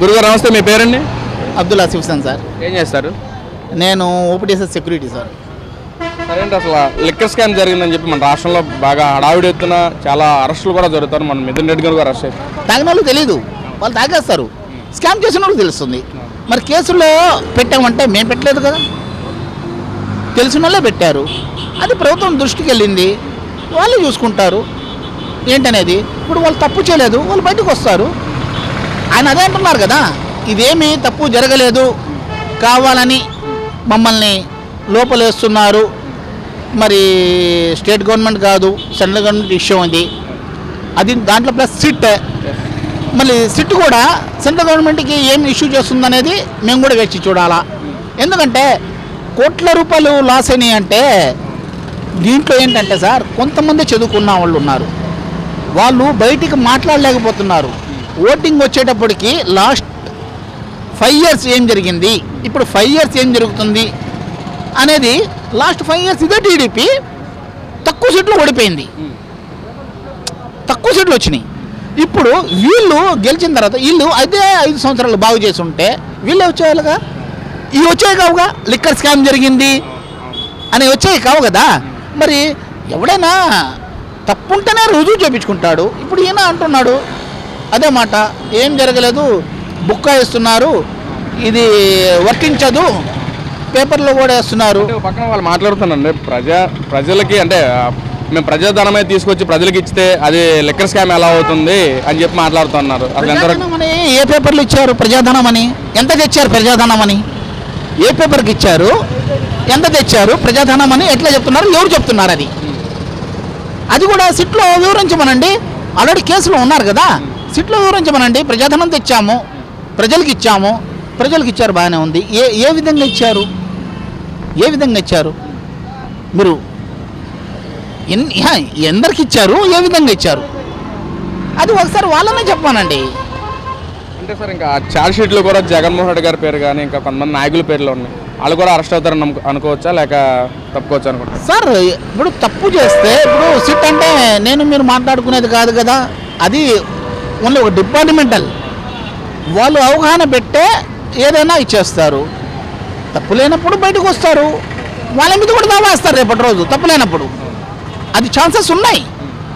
గురుగారు నమస్తే మీ పేరండి? అబ్దుల్ ఆసిఫ్ హుసేన్ సార్. ఏం చేస్తారు? నేను ఓపీటీఎస్ఎస్ సెక్యూరిటీ సార్. సరేంటి అసలు లిక్కర్ స్కామ్ జరిగిందని చెప్పి మన రాష్ట్రంలో బాగా హడావిడి ఎత్తున చాలా అరెస్టులు కూడా జరుగుతారు. మన మిథున్ రెడ్డి గారు కూడా అరెస్ట్ అయ్యారు తాగిన వాళ్ళు తెలియదు వాళ్ళు తాగేస్తారు. స్కామ్ చేసిన వాళ్ళకి తెలుస్తుంది. మరి కేసులో పెట్టామంటే మేము పెట్టలేదు కదా? తెలిసిన వాళ్ళే పెట్టారు. అది ప్రభుత్వం దృష్టికి వెళ్ళింది. వాళ్ళు చూసుకుంటారు. ఏంటనేది? ఇప్పుడు వాళ్ళు తప్పు చేయలేదు. వాళ్ళు బయటకు వస్తారు. ఆయన అదే అంటున్నారు కదా ఇదేమీ తప్పు జరగలేదు కావాలని మమ్మల్ని లోపలేస్తున్నారు. మరి స్టేట్ గవర్నమెంట్ కాదు సెంట్రల్ గవర్నమెంట్ ఇష్యూ ఉంది. అది దాంట్లో ప్లస్ సిట్. మళ్ళీ సిట్ కూడా సెంట్రల్ గవర్నమెంట్కి ఏం ఇష్యూ చేస్తుందనేది మేము కూడా వేచి చూడాలా. ఎందుకంటే కోట్ల రూపాయలు లాస్ అయినాయి అంటే దీంట్లో ఏంటంటే సార్ కొంతమంది చదువుకున్న వాళ్ళు ఉన్నారు. వాళ్ళు బయటికి మాట్లాడలేకపోతున్నారు. ఓటింగ్ వచ్చేటప్పటికి లాస్ట్ ఫైవ్ ఇయర్స్ ఏం జరిగింది? ఇప్పుడు ఫైవ్ ఇయర్స్ ఏం జరుగుతుంది? అనేది లాస్ట్ ఫైవ్ ఇయర్స్ ఇదే టీడీపీ తక్కువ సీట్లు ఓడిపోయింది. తక్కువ సీట్లు వచ్చినాయి. ఇప్పుడు వీళ్ళు గెలిచిన తర్వాత వీళ్ళు అదే ఐదు సంవత్సరాలు బాగు చేసి ఉంటే వీళ్ళే వచ్చేయాలిగా ఇవి వచ్చాయి కావుగా? లిక్కర్ స్కామ్ జరిగింది. అని వచ్చాయి కావు కదా? మరి ఎవడైనా తప్పుంటేనే రుజువు చూపించుకుంటాడు. ఇప్పుడు ఈయన అంటున్నాడు అదే మాట. ఏం జరగలేదు. బుక్క వేస్తున్నారు. ఇది వర్తించదు. పేపర్లో కూడా వేస్తున్నారు. పక్కన వాళ్ళు మాట్లాడుతున్నారండి. ప్రజా ప్రజలకి అంటే మేము ప్రజాధనమే తీసుకొచ్చి ప్రజలకి ఇస్తే అది లిక్కర్ స్కామ్ ఎలా అవుతుంది అని చెప్పి మాట్లాడుతున్నారు. ఏ పేపర్లు ఇచ్చారు? ప్రజాధనం అని ఎంత తెచ్చారు ప్రజాధనం అని ఏ పేపర్కి ఇచ్చారు? ఎంత తెచ్చారు? ప్రజాధనం అని ఎట్లా చెప్తున్నారు? ఎవరు చెప్తున్నారు అది? అది కూడా సిట్లో వివరించమనండి. ఆల్రెడీ కేసులో ఉన్నారు కదా. సిట్లో వివరించమనండి ప్రజాధనం తెచ్చాము. ప్రజలకు ఇచ్చాము. ప్రజలకు ఇచ్చారు బాగానే ఉంది. ఏ ఏ విధంగా ఇచ్చారు? ఏ విధంగా ఇచ్చారు? మీరు ఎందరికి ఇచ్చారు? ఏ విధంగా ఇచ్చారు? అది ఒకసారి వాళ్ళనే చెప్పానండి. అంటే సార్ ఇంకా చార్జ్ షీట్లో కూడా జగన్మోహన్ రెడ్డి గారి పేరు కానీ ఇంకా కొంతమంది నాయకుల పేర్లు ఉన్నాయి. వాళ్ళు కూడా అరెస్ట్ అవుతారని అనుకోవచ్చా? లేక తప్పుకోవచ్చా అనుకుంటా సార్ ఇప్పుడు తప్పు చేస్తే ఇప్పుడు సిట్ అంటే నేను మీరు మాట్లాడుకునేది కాదు కదా. అది ఓన్లీ ఒక డిపార్ట్మెంటల్. వాళ్ళు అవగాహన పెట్టే ఏదైనా ఇచ్చేస్తారు. తప్పు లేనప్పుడు బయటకు వస్తారు. వాళ్ళ మీద కూడా దావా వేస్తారు రేపటి రోజు తప్పు లేనప్పుడు. అది ఛాన్సెస్ ఉన్నాయి.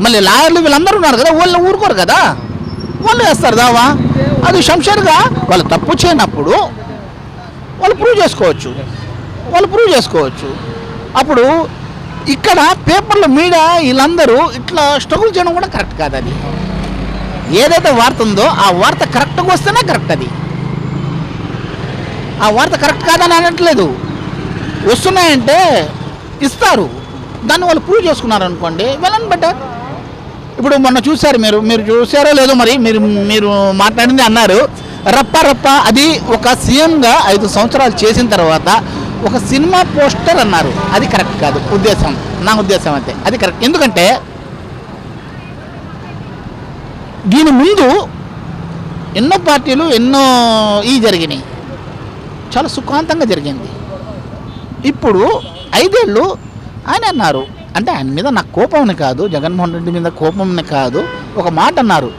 మళ్ళీ లాయర్లు వీళ్ళందరూ ఉన్నారు కదా వాళ్ళు ఊరుకోరు కదా. వాళ్ళు వేస్తారు దావా. అది శంషర్గా వాళ్ళు తప్పు చేయనప్పుడు వాళ్ళు ప్రూవ్ చేసుకోవచ్చు. వాళ్ళు ప్రూవ్ చేసుకోవచ్చు. అప్పుడు ఇక్కడ పేపర్లో మీడియా వీళ్ళందరూ ఇట్లా స్ట్రగుల్ చేయడం కూడా కరెక్ట్ కాదు అది. ఏదైతే వార్త ఉందో ఆ వార్త కరెక్ట్గా వస్తేనే కరెక్ట్ అది. ఆ వార్త కరెక్ట్ కాదని అనట్లేదు. వస్తున్నాయంటే ఇస్తారు. దాన్ని వాళ్ళు ప్రూవ్ చేసుకున్నారు అనుకోండి వెళ్ళని బెటర్ ఇప్పుడు మొన్న చూశారు మీరు మీరు చూసారో లేదో మరి మీరు మీరు మాట్లాడింది అన్నారు. రప్ప రప్ప అది ఒక సీఎంగా ఐదు సంవత్సరాలు చేసిన తర్వాత ఒక సినిమా పోస్టర్ అన్నారు. అది కరెక్ట్ కాదు. ఉద్దేశం. నా ఉద్దేశం అంతే. అది కరెక్ట్ ఎందుకంటే దీని ముందు ఎన్నో పార్టీలు ఎన్నో ఈ జరిగినాయి. చాలా సుఖాంతంగా జరిగింది. ఇప్పుడు ఐదేళ్ళు ఆయన అన్నారు. అంటే ఆయన మీద నాకు కోపం కాదు జగన్మోహన్ రెడ్డి మీద కోపం కాదు ఒక మాట అన్నారు.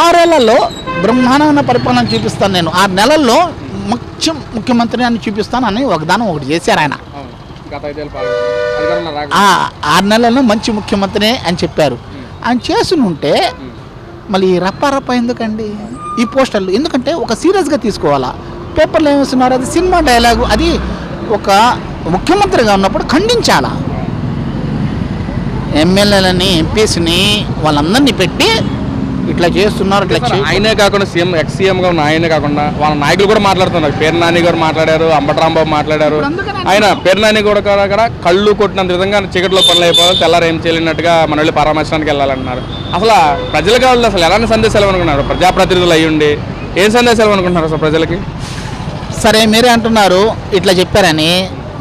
ఆరేళ్ళలో బ్రహ్మాండమైన పరిపాలన చూపిస్తాను నేను. ఆరు నెలల్లో ముఖ్య ముఖ్యమంత్రి అని చూపిస్తాను అని ఒకదానం ఒకటి చేశారు ఆయన. ఆరు నెలల్లో మంచి ముఖ్యమంత్రి అని చెప్పారు. ఆయన చేసి ఉంటే మళ్ళీ ఈ రప్ప రప్ప ఎందుకండి? ఈ పోస్టర్లు. ఎందుకంటే ఒక సీరియస్గా తీసుకోవాలా? పేపర్లో ఏమిస్తున్నారు అది సినిమా డైలాగు అది ఒక ముఖ్యమంత్రిగా ఉన్నప్పుడు ఖండించాలా? ఎమ్మెల్యేలని ఎంపీస్ని వాళ్ళందరినీ పెట్టి ఇట్లా చేస్తున్నారు ఇట్లా ఆయనే కాకుండా సీఎం ఎక్స్ సీఎం గా ఉన్న ఆయనే కాకుండా వాళ్ళ నాయకులు కూడా మాట్లాడుతున్నారు. పేరు నాని గారు మాట్లాడారు అంబటరాంబాబు మాట్లాడారు. ఆయన పేరు నాని కూడా కూడా కళ్ళు కొట్టినంత విధంగా చీకట్లో పనులు అయిపోవాలి తెల్లారు ఏం చేయలేనట్టుగా మన వెళ్ళి పరామర్శనానికి వెళ్ళాలన్నారు అసలు ప్రజలకు వాళ్ళు అసలు ఎలాంటి సందేశాలు అనుకున్నారు ప్రజాప్రతినిధులు అయ్యుండి ఏం సందేశాలు అనుకుంటున్నారు అసలు ప్రజలకి? సరే మీరే అంటున్నారు ఇట్లా చెప్పారని.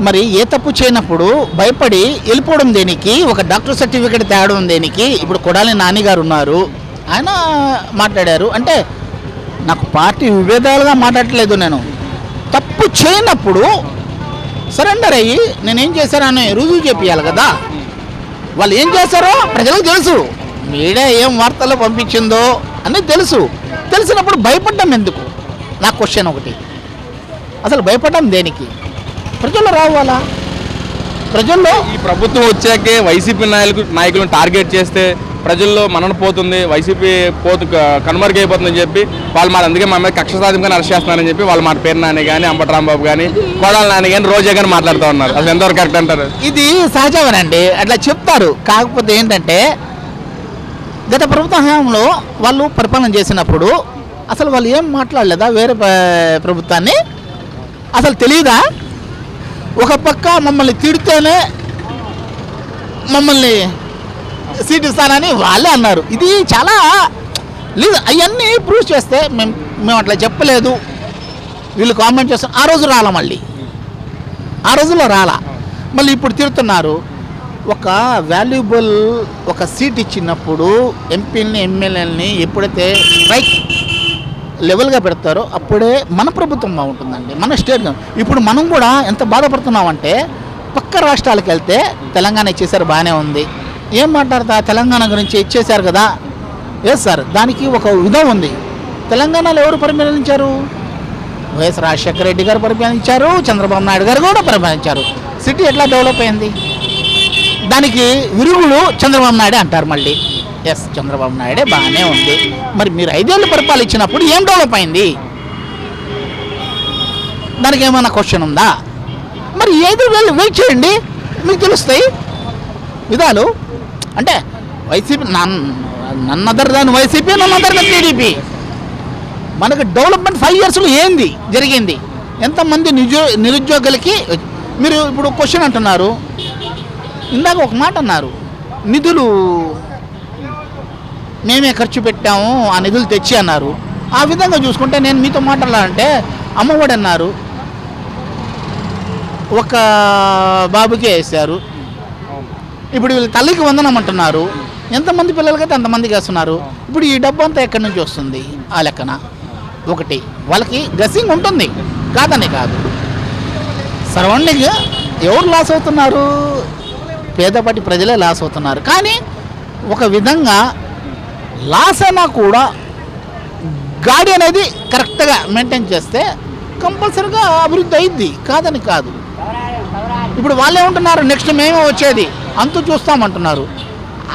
మరి ఏ తప్పు చేయనప్పుడు భయపడి వెళ్ళిపోవడం దేనికి? ఒక డాక్టర్ సర్టిఫికేట్ తేవడం దేనికి? ఇప్పుడు కొడాలి నాని గారు ఉన్నారు. ఆయన మాట్లాడారు. అంటే నాకు పార్టీ విభేదాలుగా మాట్లాడట్లేదు నేను. తప్పు చేయనప్పుడు సరెండర్ అయ్యి నేనేం చేశానని రుజువు చేపియాలి కదా. వాళ్ళు ఏం చేశారో ప్రజలకు తెలుసు. మీడియా ఏం వార్తలు పంపించిందో అని తెలుసు. తెలిసినప్పుడు భయపడ్డం ఎందుకు? నా క్వశ్చన్ ఒకటి. అసలు భయపడ్డం దేనికి? ప్రజల్లో రావాలా? ప్రజల్లో ఈ ప్రభుత్వం వచ్చాకే వైసీపీ నాయకులు నాయకులను టార్గెట్ చేస్తే ప్రజల్లో మనన పోతుంది వైసీపీ పోతు కనుమరుగైపోతుందని చెప్పి వాళ్ళు మా అందుకే మా మీద కక్ష సాధింపుగా అరెస్ట్ చేస్తున్నారని చెప్పి వాళ్ళు మా పేరు నాని కానీ అంబటి రాంబాబు కానీ కోడాల నాని కానీ రోజా కానీ మాట్లాడుతూ ఉన్నారు. అసలు ఎంతవరకు కరెక్ట్ అంటారు? ఇది సహజమేనండి. అట్లా చెప్తారు. కాకపోతే ఏంటంటే గత ప్రభుత్వ హయాంలో వాళ్ళు పరిపాలన చేసినప్పుడు అసలు వాళ్ళు ఏం మాట్లాడలేదా వేరే ప్రభుత్వాన్ని? అసలు తెలియదా ఒక పక్క మమ్మల్ని తిడితేనే మమ్మల్ని సీట్ ఇస్తానని వాళ్ళే అన్నారు. ఇది చాలా లేదు అవన్నీ ప్రూవ్ చేస్తే మేము మేము అట్లా చెప్పలేదు. వీళ్ళు కామెంట్ చేస్తాం ఆ రోజు రాలా మళ్ళీ. ఆ రోజుల్లో రాలా. మళ్ళీ ఇప్పుడు తిరుగుతున్నారు ఒక వాల్యుబుల్ ఒక సీట్ ఇచ్చినప్పుడు ఎంపీలని ఎమ్మెల్యేలని ఎప్పుడైతే రైట్ లెవెల్గా పెడతారో అప్పుడే మన ప్రభుత్వం బాగుంటుందండి. మన స్టేట్ ఇప్పుడు మనం కూడా ఎంత బాధపడుతున్నామంటే పక్క రాష్ట్రాలకు వెళ్తే తెలంగాణ ఇచ్చేసారు బాగానే ఉంది. ఏం మాట్లాడతా? తెలంగాణ గురించి ఇచ్చేశారు కదా? ఎస్ సార్ దానికి ఒక విధం ఉంది. తెలంగాణలో ఎవరు పరిపాలించారు? వైఎస్ రాజశేఖర రెడ్డి గారు పరిపాలించారు చంద్రబాబు నాయుడు గారు కూడా పరిపాలించారు. సిటీ ఎట్లా డెవలప్ అయింది? దానికి విరుగులు చంద్రబాబు నాయుడే అంటారు మళ్ళీ. ఎస్ చంద్రబాబు నాయుడే బాగానే ఉంది. మరి మీరు ఐదేళ్ళు పరిపాలించినప్పుడు ఏం డెవలప్ అయింది? దానికి ఏమైనా క్వశ్చన్ ఉందా? మరి ఐదు వేలు వెయిట్ చేయండి. మీకు తెలుస్తాయి. విధాలు? అంటే వైసీపీ నన్ నన్ను అదర్ దాని వైసీపీ నన్ను అదర్ దాని టీడీపీ. మనకు డెవలప్మెంట్ ఫైవ్ ఇయర్స్లో ఏంది జరిగింది? ఎంతమంది నిజో నిరుద్యోగులకి మీరు ఇప్పుడు క్వశ్చన్ అంటున్నారు. ఇందాక ఒక మాట అన్నారు. నిధులు మేమే ఖర్చు పెట్టాము ఆ నిధులు తెచ్చి అన్నారు. ఆ విధంగా చూసుకుంటే నేను మీతో మాట్లాడాలంటే అమ్మఒడి అన్నారు. ఒక బాబుకే వేశారు. ఇప్పుడు వీళ్ళు తల్లికి వందనం అంటున్నారు. ఎంతమంది పిల్లలకైతే అంతమందికి వేస్తున్నారు ఇప్పుడు ఈ డబ్బు అంతా ఎక్కడి నుంచి వస్తుంది? ఆ లెక్కన. ఒకటి వాళ్ళకి గసింగ్ ఉంటుంది. కాదని కాదు. సరౌండింగ్ ఎవరు లాస్ అవుతున్నారు? పేదపాటి ప్రజలే లాస్ అవుతున్నారు. కానీ ఒక విధంగా లాస్ అయినా కూడా గాడి అనేది కరెక్ట్గా మెయింటైన్ చేస్తే కంపల్సరీగా అభివృద్ధి అయింది. కాదని కాదు. ఇప్పుడు వాళ్ళు ఏమంటున్నారు? నెక్స్ట్ మేమే వచ్చేది. అంతు చూస్తామంటున్నారు.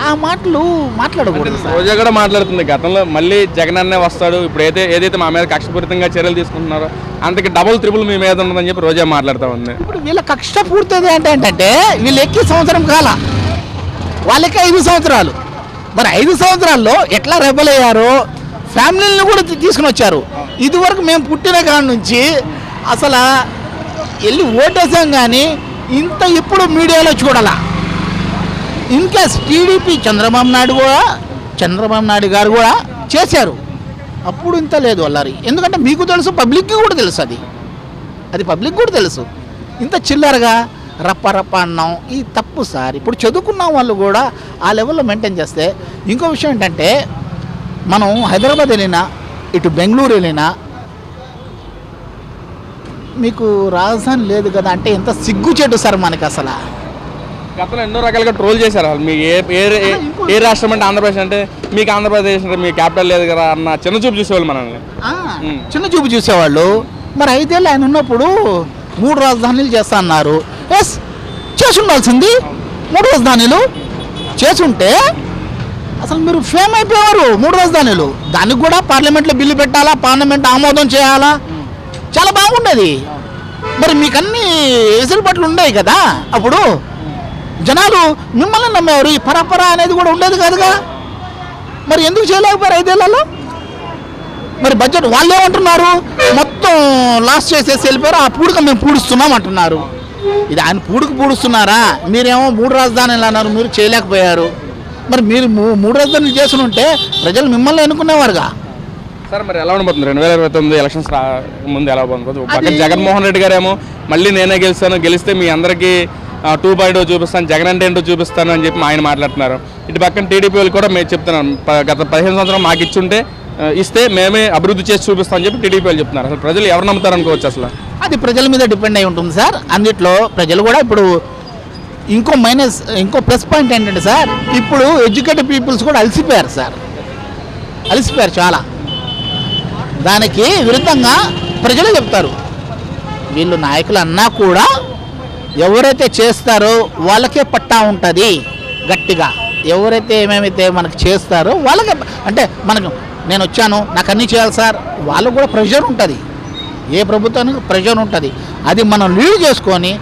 ఆ మాటలు మాట్లాడకూడదు రోజా కూడా మాట్లాడుతుంది గతంలో మళ్ళీ జగన్ అన్నే వస్తాడు. ఇప్పుడు అయితే ఏదైతే మా మీద కక్షపూరితంగా చర్యలు తీసుకుంటున్నారో అంతకి డబుల్ త్రిపుల్ మీ మీద ఉండదని చెప్పి రోజా మాట్లాడుతూ ఉంది. ఇప్పుడు వీళ్ళ కక్ష పూర్తయిది అంటే ఏంటంటే వీళ్ళు ఎక్కి సంవత్సరం కాల. వాళ్ళకి ఐదు సంవత్సరాలు. మరి ఐదు సంవత్సరాల్లో ఎట్లా రెబల్ అయ్యారో ఫ్యామిలీని కూడా తీసుకుని వచ్చారు. ఇదివరకు మేము పుట్టిన కాడ నుంచి అసలు వెళ్ళి ఓటేసాం కానీ ఇంత ఇప్పుడు మీడియాలో చూడాల? ఇన్కేస్ టీడీపీ చంద్రబాబు నాయుడు కూడా చంద్రబాబు నాయుడు గారు కూడా చేశారు. అప్పుడు ఇంత లేదు అల్లరి. ఎందుకంటే మీకు తెలుసు పబ్లిక్కి కూడా తెలుసు అది. అది పబ్లిక్ కూడా తెలుసు. ఇంత చిల్లరగా రప్ప రప్ప అన్నాం ఈ తప్పు సార్. ఇప్పుడు చదువుకున్న వాళ్ళు కూడా ఆ లెవెల్లో మెయింటైన్ చేస్తే ఇంకో విషయం ఏంటంటే మనం హైదరాబాద్ వెళ్ళినా ఇటు బెంగళూరు వెళ్ళినా మీకు రాజధాని లేదు కదా అంటే ఎంత సిగ్గుచేటు సార్ మనకి అసలు. గతంలో ఎన్నో రకాలుగా ట్రోల్ చేశారు అసలు. మీకు ఏ ఏ ఏ- రాష్ట్రం అంటే ఆంధ్రప్రదేశ్ అంటే మీకు ఆంధ్రప్రదేశ్ అంటే మీ క్యాపిటల్ లేదు కదా అన్న చిన్న చూపు చూసేవాళ్ళు మనల్ని. మ్. చిన్న చూపు చూసేవాళ్ళు. మరి ఐదేళ్ళు ఆయన ఉన్నప్పుడు మూడు రాజధానులు చేస్తా అన్నారు. ఎస్ చేసి ఉండాల్సింది మూడు రాజధానులు. చేసుంటే అసలు మీరు ఫేమ్ అయిపోయారు మూడు రాజధానులు. దానికి కూడా పార్లమెంట్లో బిల్లు పెట్టాలా? పార్లమెంట్ ఆమోదం చేయాలా? చాలా బాగుండేది. మరి మీకు అన్ని వెసులుబాట్లు ఉన్నాయి కదా అప్పుడు. జనాలు మిమ్మల్ని నమ్మేవారు. ఈ పరపర అనేది కూడా ఉండేది కాదుగా. మరి ఎందుకు చేయలేకపోయారు ఐదేళ్ళలో? మరి బడ్జెట్ వాళ్ళు ఏమంటున్నారు మొత్తం లాస్ చేసేసి వెళ్ళిపోయారు. ఆ పూడిక మేము పూడుస్తున్నాం అంటున్నారు. ఇది ఆయన పూడికి పూడుస్తున్నారా? మీరేమో మూడు రాజధానులు అన్నారు. మీరు చేయలేకపోయారు. మరి మీరు మూ- మూడు రాజధానులు చేసి ఉంటే ప్రజలు మిమ్మల్ని ఎన్నుకునేవారుగా? సార్ మరి ఎలా ఉండబోతుంది? రెండు వేల ఇరవై తొమ్మిది ఎలక్షన్స్ ముందు ఎలా ఉండబోతుంది? పక్కన జగన్మోహన్ రెడ్డి గారేమో మళ్ళీ నేనే గెలుస్తాను. గెలిస్తే మీ అందరికీ టూ పాయింట్ చూపిస్తాను జగన్ అంటే ఏంటో చూపిస్తాను అని చెప్పి ఆయన మాట్లాడుతున్నారు. ఇటు పక్కన టీడీపీ వాళ్ళు కూడా మేము చెప్తున్నాం గత పదిహేను సంవత్సరం మాకు ఇచ్చుంటే ఇస్తే మేమే అభివృద్ధి చేసి చూపిస్తామని చెప్పి టీడీపీ వాళ్ళు చెప్తున్నారు. అసలు ప్రజలు ఎవరు నమ్ముతారు అనుకోవచ్చు అసలు? అది ప్రజల మీద డిపెండ్ అయి ఉంటుంది సార్. అన్నిట్లో ప్రజలు కూడా ఇప్పుడు ఇంకో మైనస్ ఇంకో ప్లస్ పాయింట్ ఏంటంటే సార్ ఇప్పుడు ఎడ్యుకేటెడ్ పీపుల్స్ కూడా అలసిపోయారు సార్. అలసిపోయారు చాలా. దానికి విరుద్ధంగా ప్రజలు చెప్తారు. వీళ్ళు నాయకులు అన్నా కూడా ఎవరైతే చేస్తారో వాళ్ళకే పట్టా ఉంటుంది గట్టిగా. ఎవరైతే ఏమేమైతే మనకు చేస్తారో వాళ్ళకే అంటే మనకు నేను వచ్చాను నాకు అన్నీ చేయాలి సార్ వాళ్ళకు కూడా ప్రెషర్ ఉంటుంది. ఏ ప్రభుత్వానికి ప్రెషర్ ఉంటుంది. అది మనం లీడ్ చేసుకొని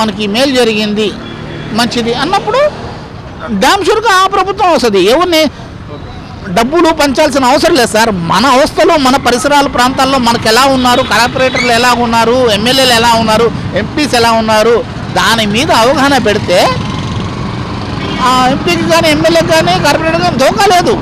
మనకి మేలు జరిగింది మంచిది అన్నప్పుడు డామ్ షూర్గా ఆ ప్రభుత్వం వస్తుంది. ఎవరిని డబ్బులు పంచాల్సిన అవసరం లేదు సార్. మన అవస్థలో మన పరిసరాల ప్రాంతాల్లో మనకు ఎలా ఉన్నారు కార్పొరేటర్లు ఎలా ఉన్నారు ఎమ్మెల్యేలు ఎలా ఉన్నారు ఎంపీస్ ఎలా ఉన్నారు దాని మీద అవగాహన పెడితే ఎంపీకి కానీ ఎమ్మెల్యేకి కానీ కార్పొరేటర్ కానీ దోకా లేదు.